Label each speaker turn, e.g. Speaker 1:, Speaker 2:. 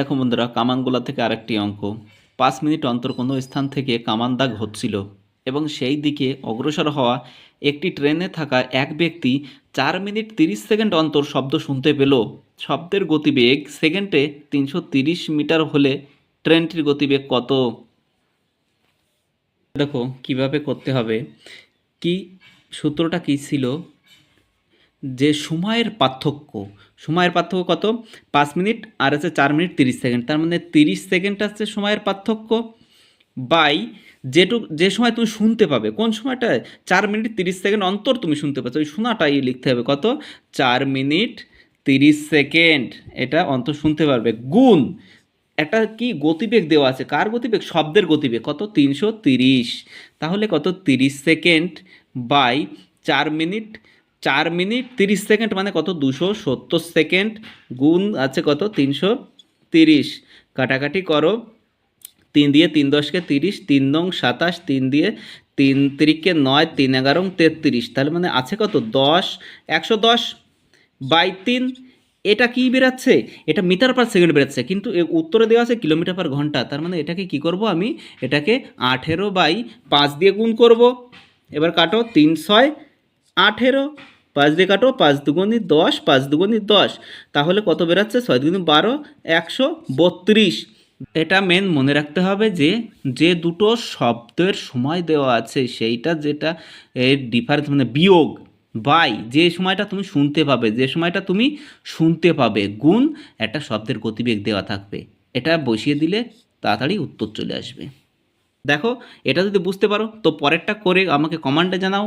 Speaker 1: দেখো বন্ধুরা, কামানগুলা থেকে আরেকটি অঙ্ক। পাঁচ মিনিট অন্তর কোনো স্থান থেকে কামান দাগ হচ্ছিল এবং সেই দিকে অগ্রসর হওয়া একটি ট্রেনে থাকা এক ব্যক্তি চার মিনিট তিরিশ সেকেন্ড অন্তর শব্দ শুনতে পেল। শব্দের গতিবেগ সেকেন্ডে তিনশো তিরিশ মিটার হলে ট্রেনটির গতিবেগ কত? দেখো, কীভাবে করতে হবে? কি সূত্রটা কী ছিল? যে সময়ের পার্থক্য সময়ের পার্থক্য কত? পাঁচ মিনিট আর আছে চার মিনিট তিরিশ সেকেন্ড। তার মানে তিরিশ সেকেন্ড আছে সময়ের পার্থক্য বাই যেটুক যে সময় তুমি শুনতে পাবে। কোন সময়টায়? চার মিনিট তিরিশ সেকেন্ড অন্তর তুমি শুনতে পাচ্ছ। ওই শোনাটাই লিখতে হবে কত? চার মিনিট তিরিশ সেকেন্ড। এটা অন্তর শুনতে পারবে। গুণ, একটা কি গতিবেগ দেওয়া আছে? কার গতিবেগ? শব্দের গতিবেগ। কত? তিনশো তিরিশ। তাহলে কত? তিরিশ সেকেন্ড বাই চার মিনিট চার মিনিট তিরিশ সেকেন্ড মানে কত? দুশো সত্তর সেকেন্ড গুণ আছে কত? তিনশো তিরিশ। কাটাকাটি করো। তিন দিয়ে তিন দশকে তিরিশ, তিন নং সাতাশ, তিন দিয়ে তিন তিরিখকে নয়, তিন এগারো তেত্রিশ। তাহলে মানে আছে কত? দশ, একশো দশ বাই তিন। এটা কি বেরাচ্ছে? এটা মিটার পার সেকেন্ড বেরাচ্ছে। কিন্তু উত্তরে দেওয়া আছে কিলোমিটার পার ঘণ্টা। তার মানে এটাকে কি করব আমি? এটাকে আঠেরো বাই পাঁচ দিয়ে গুণ করব। এবার কাটো, তিন ছয় আঠেরো পাঁচ দিয়ে কাটো, পাঁচ দুগুণি দশ, পাঁচ দুগুণি দশ। তাহলে কত বেরাচ্ছে? ছয় দুগুণি বারো, একশো বত্রিশ। এটা মেন মনে রাখতে হবে যে যে দুটো শব্দের সময় দেওয়া আছে, সেইটা যেটা এর ডিফারেন্স মানে বিয়োগ বাই যে সময়টা তুমি শুনতে পাবে, যে সময়টা তুমি শুনতে পাবে, গুণ একটা শব্দের গতিবেগ দেওয়া থাকবে। এটা বসিয়ে দিলে তাড়াতাড়ি উত্তর চলে আসবে। দেখো, এটা যদি বুঝতে পারো, তো পরেরটা করে আমাকে কমান্ডে জানাও।